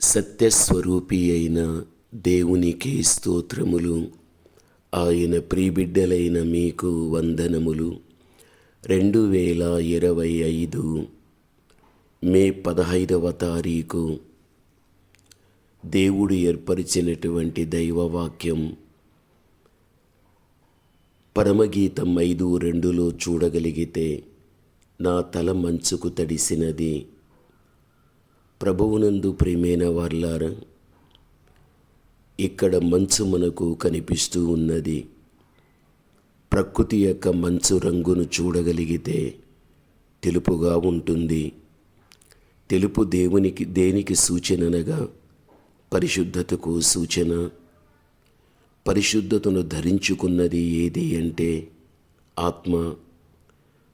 సత్యస్వరూపి అయిన దేవునికి స్తోత్రములు. ఆయన ప్రీబిడ్డలైన మీకు వందనములు. రెండు వేల ఇరవై ఐదు మే పదహైదవ తారీఖు. దేవుడు ఏర్పరిచినటువంటి దైవవాక్యం. పరమగీతం ఐదు రెండులో చూడగలిగితే నా తల మంచుకు తడిసినది. ప్రభువునందు ప్రేమైన వార్లారా ఇక్కడ మంచు మనకు కనిపిస్తూ ఉన్నది. ప్రకృతి యొక్క మంచు రంగును చూడగలిగితే తెలుపుగా ఉంటుంది. తెలుపు దేవునికి దేనికి సూచననగా పరిశుద్ధతకు సూచన. పరిశుద్ధతను ధరించుకున్నది ఏది అంటే ఆత్మ.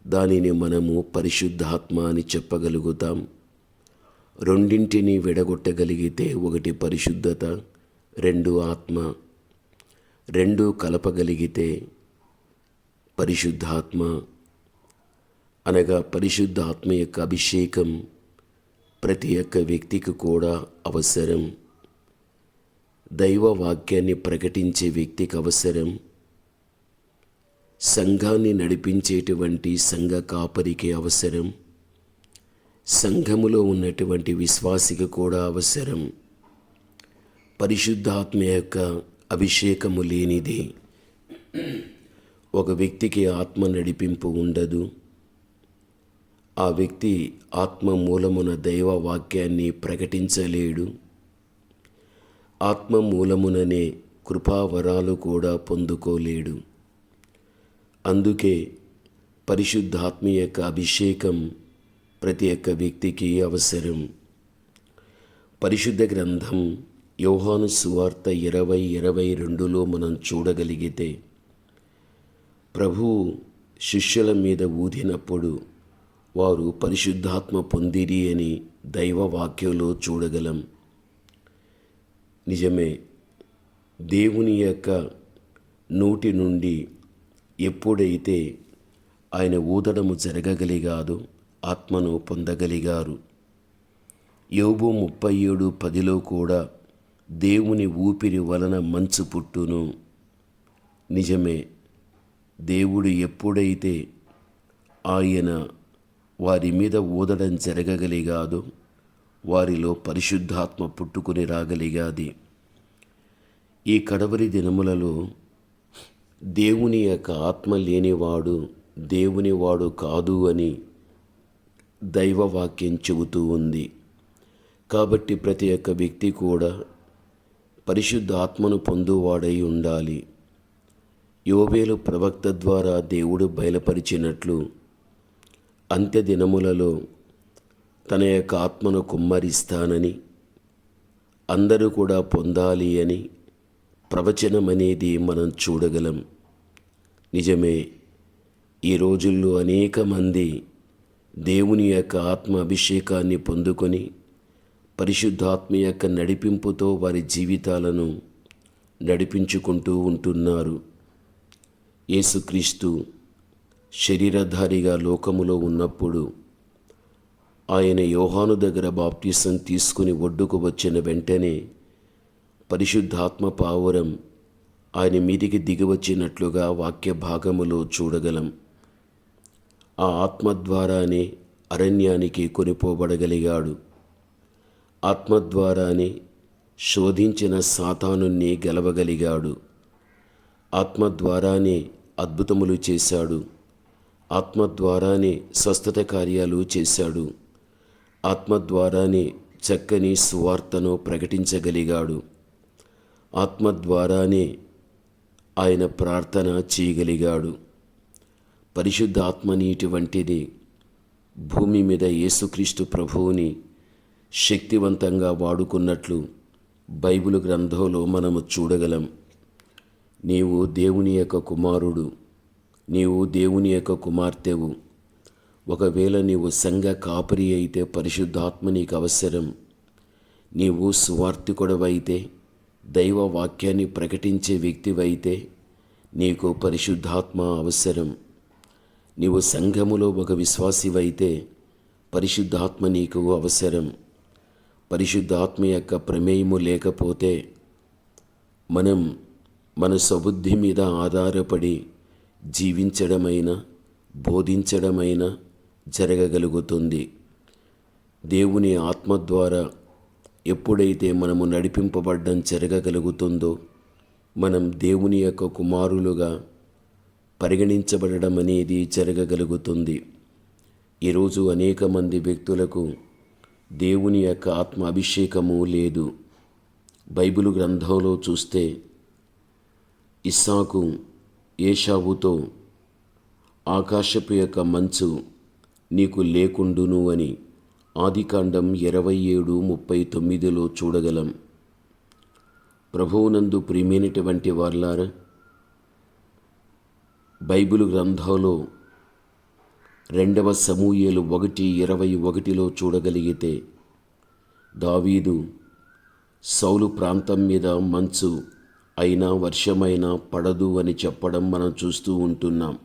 దానిని మనము పరిశుద్ధాత్మ అని చెప్పగలుగుతాం. రెండింటిని విడగొట్టగలిగితే ఒకటి పరిశుద్ధత రెండు ఆత్మ రెండు కలపగలిగితే పరిశుద్ధాత్మ. అనగా పరిశుద్ధాత్మ యొక్క అభిషేకం ప్రతి ఒక్క వ్యక్తికి కూడా అవసరం. దైవ వాక్యాన్ని ప్రకటించే వ్యక్తికి అవసరం. సంఘాన్ని నడిపించేటువంటి సంఘ కాపరికి అవసరం. సంఘములో ఉన్నటువంటి విశ్వాసికి కూడా అవసరం. పరిశుద్ధాత్మ యొక్క అభిషేకము లేనిది ఒక వ్యక్తికి ఆత్మ నడిపింపు ఉండదు. ఆ వ్యక్తి ఆత్మ మూలమున దైవ వాక్యాన్ని ప్రకటించలేడు. ఆత్మ మూలముననే కృపావరాలు కూడా పొందుకోలేడు. అందుకే పరిశుద్ధాత్మ యొక్క అభిషేకం ప్రతి ఒక్క వ్యక్తికి అవసరం. పరిశుద్ధ గ్రంథం యోహాను సువార్త ఇరవై ఇరవై రెండులో మనం చూడగలిగితే ప్రభు శిష్యుల మీద ఊదినప్పుడు వారు పరిశుద్ధాత్మ పొందిరి అని దైవ వాక్యంలో చూడగలం. నిజమే దేవుని యొక్క నోటి నుండి ఎప్పుడైతే ఆయన ఊదడము జరగగలిగాదో ఆత్మను పొందగలిగారు. యోబు ముప్పై ఏడు పదిలో కూడా దేవుని ఊపిరి వలన మంచు పుట్టును. నిజమే దేవుడు ఎప్పుడైతే ఆయన వారి మీద ఊదడం జరగగలిగాదో వారిలో పరిశుద్ధాత్మ పుట్టుకుని రాగలిగాది. ఈ కడవరి దినములలో దేవుని యొక్క ఆత్మ లేనివాడు దేవుని వాడు కాదు అని దైవవాక్యం చెబుతూ ఉంది. కాబట్టి ప్రతి ఒక్క వ్యక్తి కూడా పరిశుద్ధ ఆత్మను పొందువాడై ఉండాలి. యోవేలు ప్రవక్త ద్వారా దేవుడు బయలుపరిచినట్లు అంత్య దినములలో తన యొక్క ఆత్మను కుమ్మరిస్తానని అందరూ కూడా పొందాలి అని ప్రవచనం అనేది మనం చూడగలం. నిజమే ఈ రోజుల్లో అనేక మంది దేవుని యొక్క ఆత్మ అభిషేకాన్ని పొందుకొని పరిశుద్ధాత్మ యొక్క నడిపింపుతో వారి జీవితాలను నడిపించుకుంటూ ఉంటున్నారు. యేసుక్రీస్తు శరీరధారిగా లోకములో ఉన్నప్పుడు ఆయన యోహాను దగ్గర బాప్టిసం తీసుకుని ఒడ్డుకు వచ్చిన వెంటనే పరిశుద్ధాత్మ పావురం ఆయన మీదికి దిగివచ్చినట్లుగా వాక్య భాగములో చూడగలం. ఆ ఆత్మ ద్వారానే అరణ్యానికి కొనిపోబడగలిగాడు. ఆత్మ ద్వారానే శోధించిన సాతానుణ్ణి గెలవగలిగాడు. ఆత్మ ద్వారానే అద్భుతములు చేశాడు. ఆత్మ ద్వారానే స్వస్థత కార్యాలు చేశాడు. ఆత్మ ద్వారానే చక్కని సువార్తను ప్రకటించగలిగాడు. ఆత్మ ద్వారానే ఆయన ప్రార్థన చేయగలిగాడు. పరిశుద్ధ ఆత్మ నీటి వంటిది భూమి మీద యేసుక్రీస్తు ప్రభువుని శక్తివంతంగా వాడుకున్నట్లు బైబిల్ గ్రంథంలో మనము చూడగలం. నీవు దేవుని యొక్క కుమారుడు నీవు దేవుని యొక్క కుమార్తెవు. ఒకవేళ నీవు సంఘ కాపరి అయితే పరిశుద్ధాత్మ నీకు అవసరం. నీవు సువార్థికుడవైతే దైవ వాక్యాన్ని ప్రకటించే వ్యక్తివైతే నీకు పరిశుద్ధాత్మ అవసరం. నీవు సంఘములో ఒక విశ్వాసివైతే పరిశుద్ధాత్మ నీకు అవసరం. పరిశుద్ధాత్మ యొక్క ప్రమేయము లేకపోతే మనం మన సబుద్ధి మీద ఆధారపడి జీవించడమైన బోధించడమైన జరగగలుగుతుంది. దేవుని ఆత్మ ద్వారా ఎప్పుడైతే మనము నడిపింపబడ్డం జరగగలుగుతుందో మనం దేవుని యొక్క కుమారులుగా పరిగణించబడడం అనేది జరగగలుగుతుంది ఈరోజు అనేక మంది వ్యక్తులకు దేవుని యొక్క ఆత్మ అభిషేకము లేదు. బైబిల్ గ్రంథంలో చూస్తే ఇస్సాకు ఏషావుతో ఆకాశపు యొక్క మంచు నీకు లేకుండును అని ఆదికాండం ఇరవై ఏడు ముప్పై తొమ్మిదిలో చూడగలం. ప్రభువునందు ప్రియమైనటువంటి వార్లారా బైబిల్ గ్రంథంలో రెండవ సమూయేలు ఒకటి ఇరవై ఒకటిలో చూడగలిగితే దావీదు సౌలు ప్రాంతం మీద మంచు అయినా వర్షమైనా పడదు అని చెప్పడం మనం చూస్తూ ఉంటున్నాం.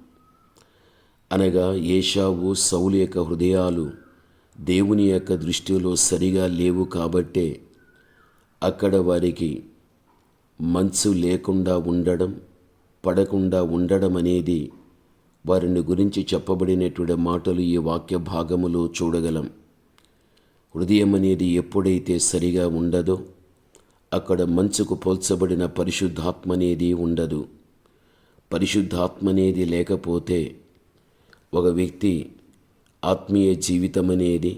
అనగా ఏషావు సౌలు యొక్క హృదయాలు దేవుని యొక్క దృష్టిలో సరిగా లేవు కాబట్టే అక్కడ వారికి మంచు లేకుండా ఉండడం పడకుండా ఉండడం అనేది వారిని గురించి చెప్పబడినటువంటి మాటలు ఈ వాక్య భాగములో చూడగలం. హృదయం అనేది ఎప్పుడైతే సరిగా ఉండదో అక్కడ మంచుకు పోల్చబడిన పరిశుద్ధాత్మ అనేది ఉండదు. పరిశుద్ధాత్మ అనేది లేకపోతే ఒక వ్యక్తి ఆత్మీయ జీవితం అనేది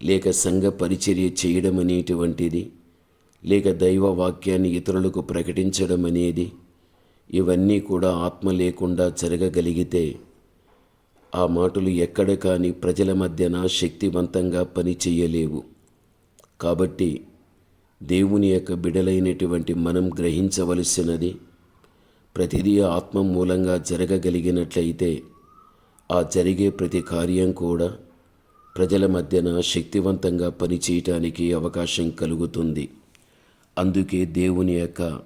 లేక సంఘ పరిచర్య చేయడం అనేటువంటిది లేక దైవ వాక్యాన్ని ఇతరులకు ప్రకటించడం అనేది ఇవన్నీ కూడా ఆత్మ లేకుండా జరగగలిగితే ఆ మాటలు ఎక్కడ కానీ ప్రజల మధ్యన శక్తివంతంగా పని చేయలేవు కాబట్టి దేవుని యొక్క బిడలైనటువంటి మనం గ్రహించవలసినది ప్రతిదీ ఆత్మ మూలంగా జరగగలిగినట్లయితే ఆ జరిగే ప్రతి కార్యం కూడా ప్రజల మధ్యన శక్తివంతంగా పనిచేయటానికి అవకాశం కలుగుతుంది. అందుకే దేవుని యొక్క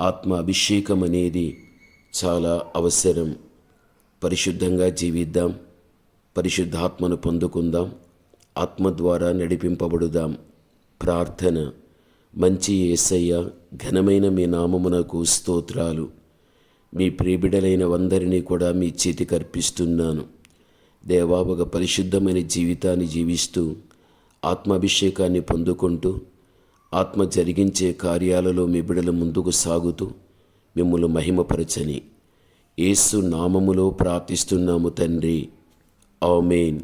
ఆత్మ అభిషేకం అనేది చాలా అవసరం. పరిశుద్ధంగా జీవిద్దాం. పరిశుద్ధాత్మను పొందుకుందాం. ఆత్మ ద్వారా నడిపింపబడుదాం. ప్రార్థన. మంచి ఏసయ్య ఘనమైన మీ నామమునకు స్తోత్రాలు. మీ ప్రియబిడలైన వందరినీ కూడా మీ చేతికి అర్పిస్తున్నాను. దేవా ఒక పరిశుద్ధమైన జీవితాన్ని జీవిస్తూ ఆత్మాభిషేకాన్ని పొందుకుంటూ ఆత్మ జరిగించే కార్యాలలో మీ బిడల ముందుకు సాగుతూ మిమ్మల్ని మహిమపరచని. ఏసు నామములో ప్రార్థిస్తున్నాము తండ్రి. ఆమెన్.